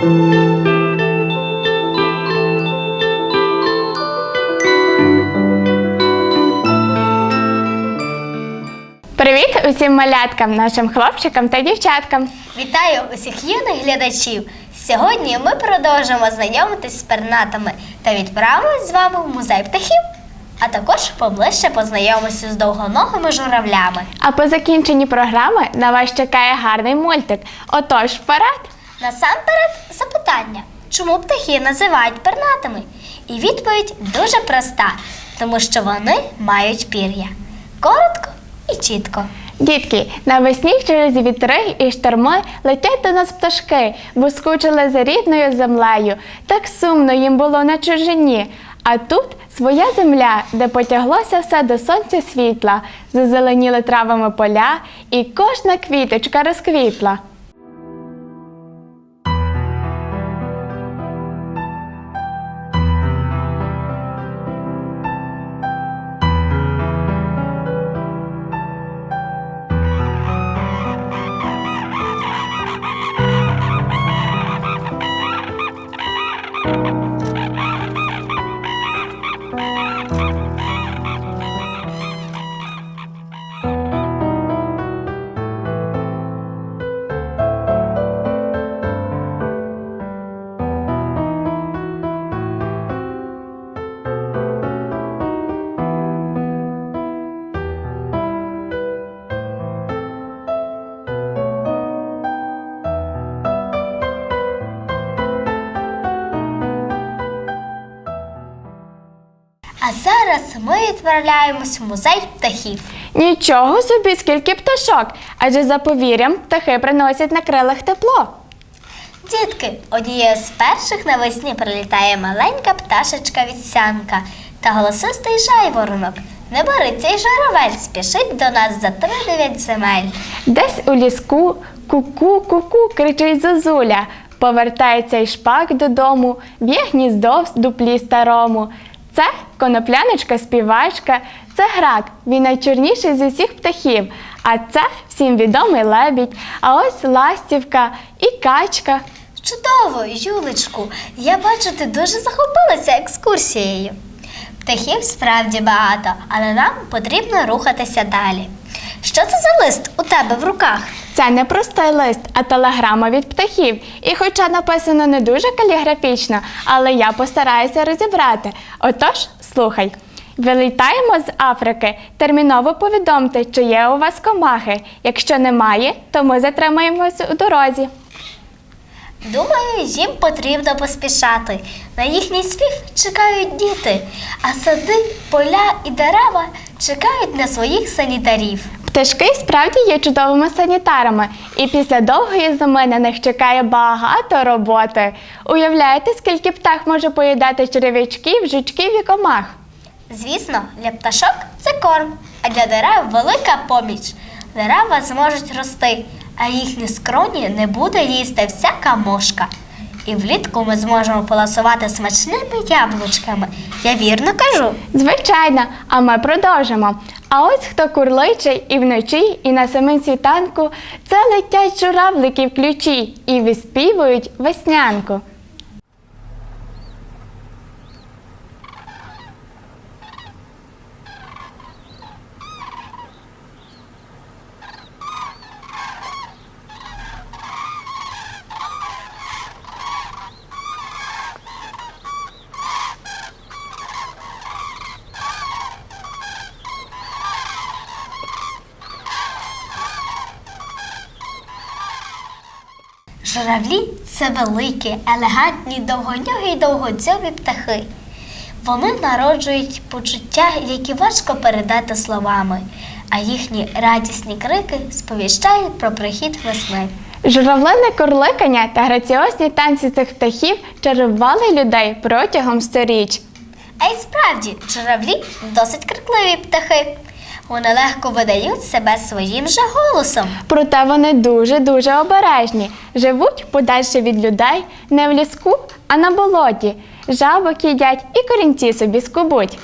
Привіт усім маляткам, нашим хлопчикам та дівчаткам. Вітаю усіх юних глядачів! Сьогодні ми продовжимо знайомитись з пернатами та відправимось з вами в музей птахів. А також поближче познайомимося з довгоногими журавлями. А по закінченні програми на вас чекає гарний мультик. Отож, вперед! Насамперед запитання, чому птахи називають пернатими? І відповідь дуже проста, тому що вони мають пір'я. Коротко і чітко. Дітки, навесні через вітри і шторми летять до нас пташки, бо скучили за рідною землею. Так сумно їм було на чужині. А тут своя земля, де потяглося все до сонця світла, зазеленіли травами поля, і кожна квіточка розквітла. Зараз ми відправляємось в музей птахів. Нічого собі, скільки пташок, адже за повір'ям птахи приносять на крилах тепло. Дітки, однією з перших навесні прилітає маленька пташечка вівсянка та голосистий жайворонок. Не бориться й журавель, спішить до нас за тридев'ять земель. Десь у ліску ку-ку, ку-ку, кричить зозуля. Повертається й шпак додому, б'є гніздо в дуплі старому. Це конопляночка співачка, це грак, він найчорніший з усіх птахів. А це всім відомий лебідь, а ось ластівка і качка. Чудово, Юлечку! Я бачу, ти дуже захопилася екскурсією. Птахів справді багато, але нам потрібно рухатися далі. Що це за лист у тебе в руках? Це не простий лист, а телеграма від птахів. І хоча написано не дуже каліграфічно, але я постараюся розібрати. Отож, слухай. Вилітаємо з Африки. Терміново повідомте, чи є у вас комахи. Якщо немає, то ми затримаємось у дорозі. Думаю, їм потрібно поспішати. На їхній спів чекають діти, а сади, поля і дерева чекають на своїх санітарів. Пташки справді є чудовими санітарами, і після довгої зими на них чекає багато роботи. Уявляєте, скільки птах може поїдати черв'ячків, жучків і комах? Звісно, для пташок це корм, а для дерев велика поміч. Дерева зможуть рости, а їхні скроні не буде їсти всяка мошка. І влітку ми зможемо поласувати смачними яблучками. Я вірно кажу. Звичайно, а ми продовжимо. А ось хто курличий і вночі, і на самим світанку, це летять журавлики в ключі і виспівують веснянку. Журавлі це великі, елегантні, довгонігі й довгодзьобі птахи. Вони народжують почуття, які важко передати словами, а їхні радісні крики сповіщають про прихід весни. Журавлине курликання та граціозні танці цих птахів чарували людей протягом сторіч. А й справді, журавлі досить крикливі птахи. Вони легко видають себе своїм же голосом. Проте вони дуже-дуже обережні, живуть подальше від людей не в ліску, а на болоті. Жабок їдять і корінці собі скубуть.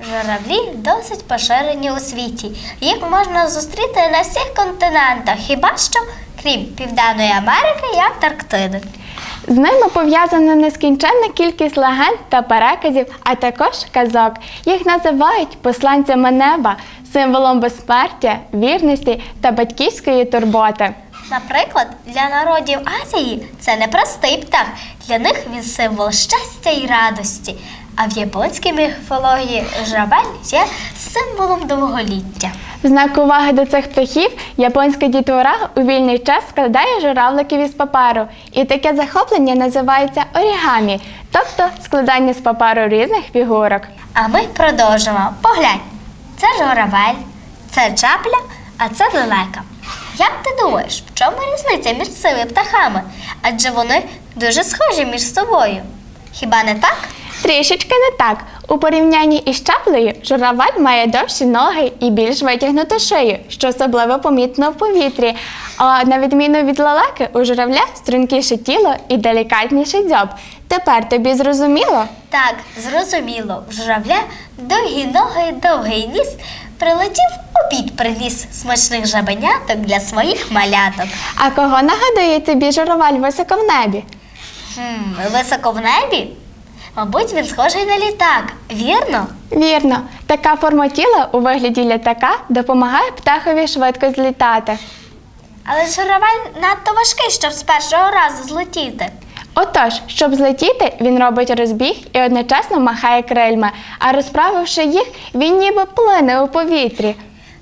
Журавлі досить поширені у світі. Їх можна зустріти на всіх континентах, хіба що крім Південної Америки і Антарктиди. З ними пов'язана нескінченна кількість легенд та переказів, а також казок. Їх називають посланцями неба, символом безсмертя, вірності та батьківської турботи. Наприклад, для народів Азії це не простий птах. Для них він символ щастя і радості. А в японській міфології жабель є символом довголіття. В знак уваги до цих птахів японська дітвора у вільний час складає журавликів із паперу. І таке захоплення називається орігамі, тобто складання з паперу різних фігурок. А ми продовжимо. Поглянь, це журавель, це чапля, а це лелека. Як ти думаєш, в чому різниця між цими птахами? Адже вони дуже схожі між собою. Хіба не так? Трішечки не так. У порівнянні із чаплею журавель має довші ноги і більш витягнуту шию, що особливо помітно в повітрі. А на відміну від лелеки, у журавля стрункіше тіло і делікатніший дзьоб. Тепер тобі зрозуміло? Так, зрозуміло, в журавля довгі ноги, довгий ніс. Прилетів обід приніс смачних жабеняток для своїх маляток. А кого нагадує тобі журавель високо в небі? Хм, високо в небі? Мабуть, він схожий на літак, вірно? Вірно, така форма тіла у вигляді літака допомагає птахові швидко злітати. Але журавель надто важкий, щоб з першого разу злетіти. Отож, щоб злетіти, він робить розбіг і одночасно махає крильми, а розправивши їх, він ніби плине у повітрі.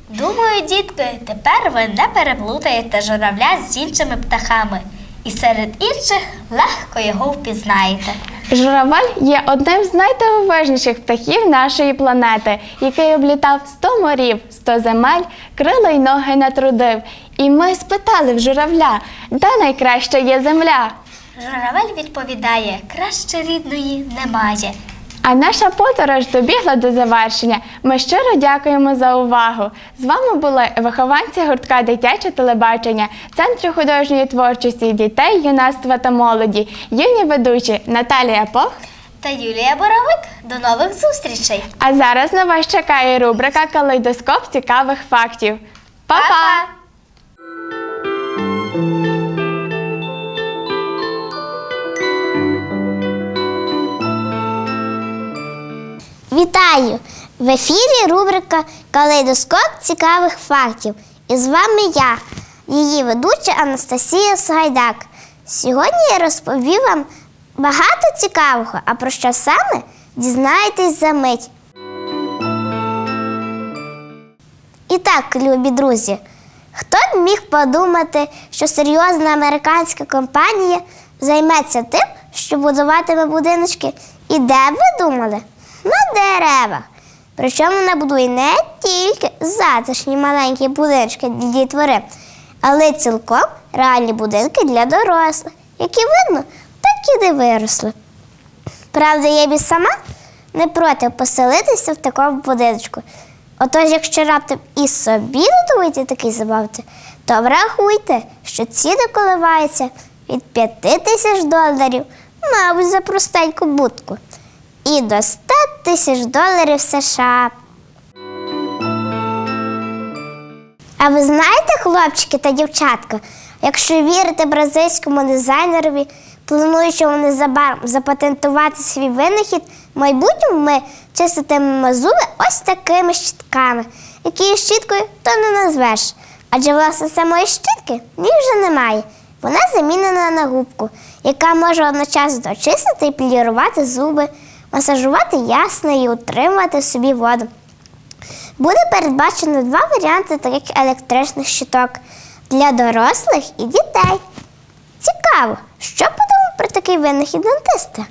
Думаю, дітки, тепер ви не переплутаєте журавля з іншими птахами. І серед інших легко його впізнаєте. Журавель є одним з найдивовижніших птахів нашої планети, який облітав 100 морів, 100 земель, крила й ноги натрудив. І ми спитали в журавля, де найкраща є земля. Журавель відповідає, краще рідної немає. А наша подорож добігла до завершення. Ми щиро дякуємо за увагу. З вами були вихованці гуртка дитяче телебачення, Центру художньої творчості дітей, юнацтва та молоді, юні ведучі Наталія Пох. Та Юлія Боровик. До нових зустрічей! А зараз на вас чекає рубрика Калейдоскоп цікавих фактів. Па-па! Вітаю! В ефірі рубрика Калейдоскоп цікавих фактів. І з вами я, її ведуча Анастасія Сагайдак. Сьогодні я розповім вам багато цікавого, а про що саме дізнаєтесь за мить. І так, любі друзі, хто б міг подумати, що серйозна американська компанія займеться тим, що будуватиме будиночки? І де б ви думали? На деревах. Причому вона будує не тільки затишні маленькі будиночки для дітвори, але й цілком реальні будинки для дорослих, які видно, так і не виросли. Правда, я б сама не проти поселитися в такому будиночку. Отож, якщо раптом і собі додумаєте такий забавити, то врахуйте, що ціни коливаються від 5 тисяч доларів, мабуть, за простеньку будку, і до 100 тисяч доларів США. А ви знаєте, хлопчики та дівчатка, якщо вірити бразильському дизайнерові, плануючому незабаром запатентувати свій винахід, в майбутньому ми чиститимемо зуби ось такими щітками, які щіткою то не назвеш. Адже власне самої щітки ні вже немає. Вона замінена на губку, яка може одночасно очистити і полірувати зуби, масажувати ясна і утримувати собі воду. Буде передбачено два варіанти таких електричних щиток для дорослих і дітей. Цікаво, що подумав про такий винахід дантиста.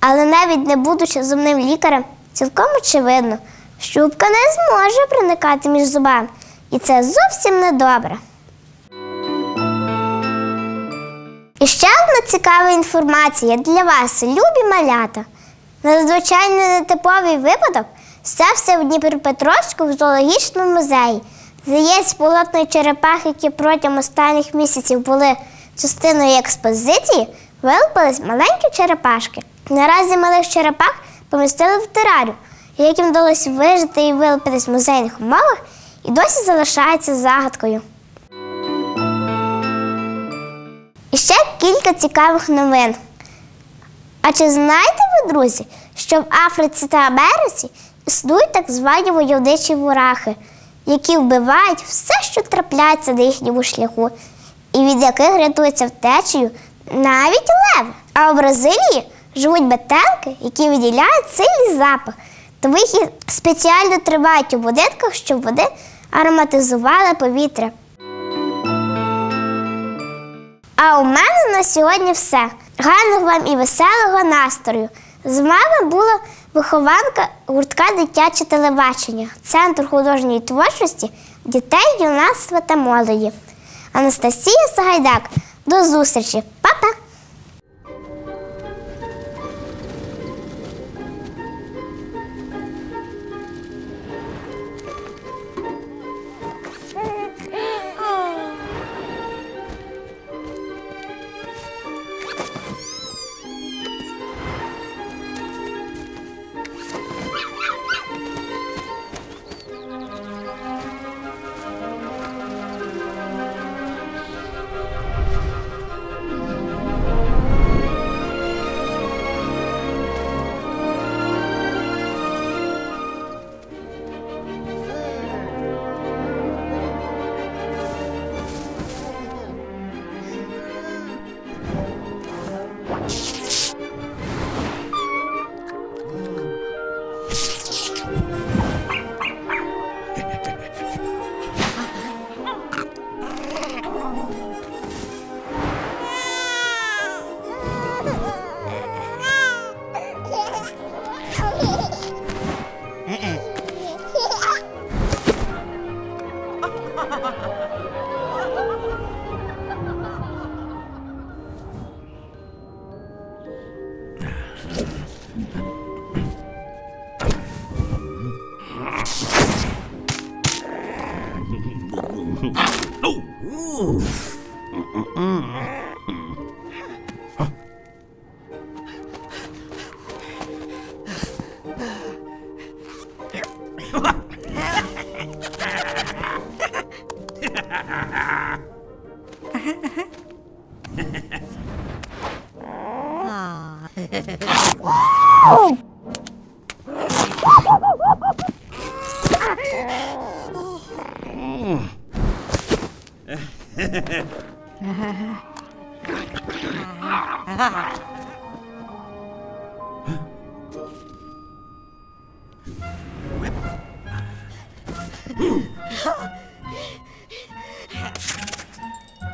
Але навіть не будучи зубним лікарем, цілком очевидно, що губка не зможе проникати між зубами. І це зовсім не добре. І ще одна цікава інформація для вас, любі малята. Надзвичайно нетиповий випадок стався в Дніпропетровську в зоологічному музеї. Заєць полотної черепахи, які протягом останніх місяців були частиною експозиції, вилупились маленькі черепашки. Наразі малих черепах помістили в терарію, як їм вдалося вижити і вилупитись в музейних умовах, і досі залишається загадкою. І ще кілька цікавих новин. А чи знаєте ви, друзі, що в Африці та Америці існують так звані войовничі мурахи, які вбивають все, що трапляється на їхньому шляху, і від яких рятуються втечею навіть леви. А в Бразилії живуть метелики, які виділяють сильний запах, тому їх спеціально тримають у будинках, щоб вони ароматизували повітря. А у мене на сьогодні все. Гарного вам і веселого настрою. З вами була вихованка гуртка дитяче телебачення, Центр художньої творчості дітей, юнацтва та молоді. Анастасія Сагайдак. До зустрічі. Па-па!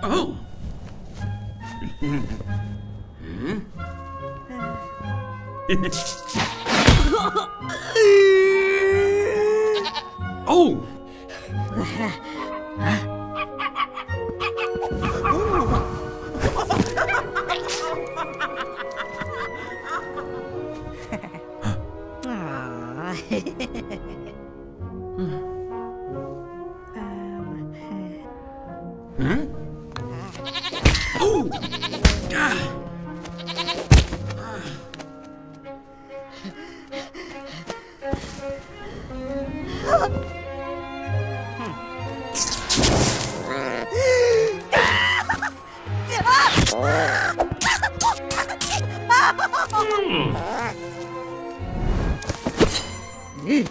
oh. hmm? Hehehehe うん。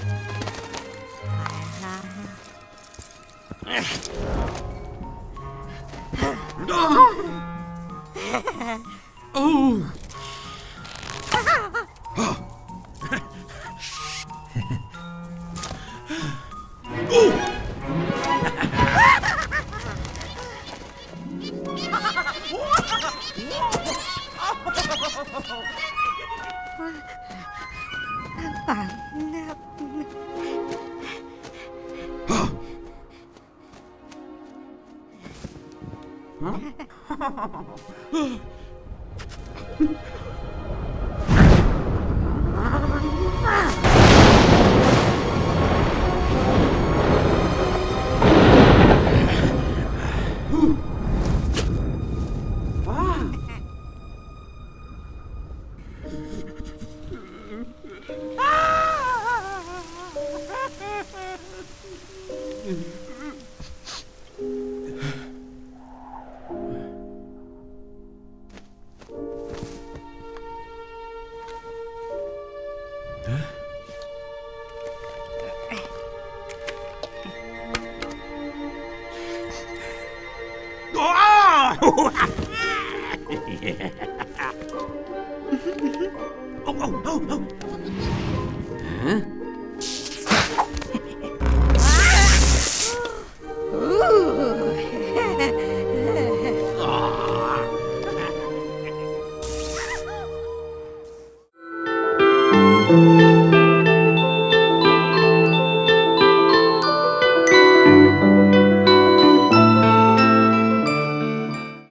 Mm-hmm. oh, oh, oh, oh. Huh?